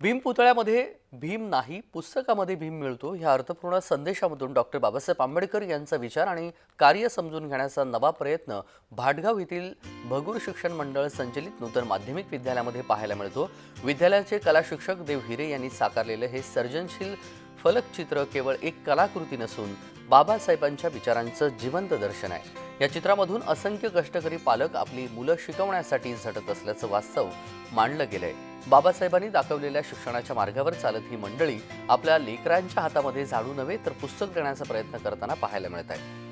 भीम पुतळ्यामध्ये भीम नाही पुस्तकामध्ये भीम मिळतो. ह्या अर्थपूर्ण संदेशामधून डॉक्टर बाबासाहेब आंबेडकर यांचा विचार आणि कार्य समजून घेण्याचा नवा प्रयत्न भाटगाव येथील भगूर शिक्षण मंडळ संचलित नूतन माध्यमिक विद्यालयामध्ये पाहायला मिळतो. विद्यालयाचे कला शिक्षक देव हिरे यांनी साकारलेलं हे सर्जनशील फलकचित्र केवळ एक कलाकृती नसून बाबासाहेबांच्या विचारांचं जिवंत दर्शन आहे. या चित्रामधून असंख्य कष्टकरी पालक आपली मुलं शिकवण्यासाठी झटत असल्याचं वास्तव मांडलं आहे बाबासाहेबांनी दाखवलेल्या शिक्षणाच्या मार्गावर चालत ही मंडळी आपल्या लेकरांच्या हातामध्ये झाडू नव्हे तर पुस्तक देण्याचा प्रयत्न करताना पाहायला मिळत आहे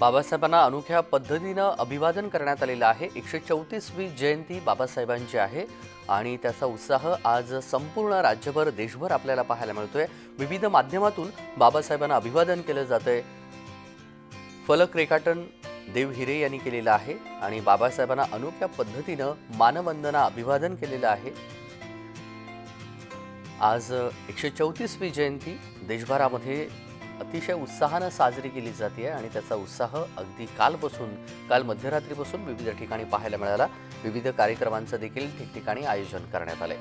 बाबासाहेबांना अनोख्या पद्धतीनं अभिवादन करण्यात आलेलं आहे. एकशे चौतीसवी जयंती बाबासाहेबांची आहे आणि त्याचा उत्साह आज संपूर्ण राज्यभर देशभर आपल्याला पाहायला मिळतोय. विविध माध्यमातून बाबासाहेबांना अभिवादन केलं जातंय. फलक रेखाटन देव हिरे यांनी केलेलं आहे आणि बाबासाहेबांना अनोख्या पद्धतीनं मानवंदना अभिवादन केलेलं आहे. आज एकशे चौतीसवी जयंती देशभरामध्ये अतिशय उत्साहानं साजरी केली जाते आणि त्याचा उत्साह अगदी कालपासून काल मध्यरात्रीपासून विविध ठिकाणी पाहायला मिळाला. विविध कार्यक्रमांचं देखील ठिकठिकाणी आयोजन करण्यात आले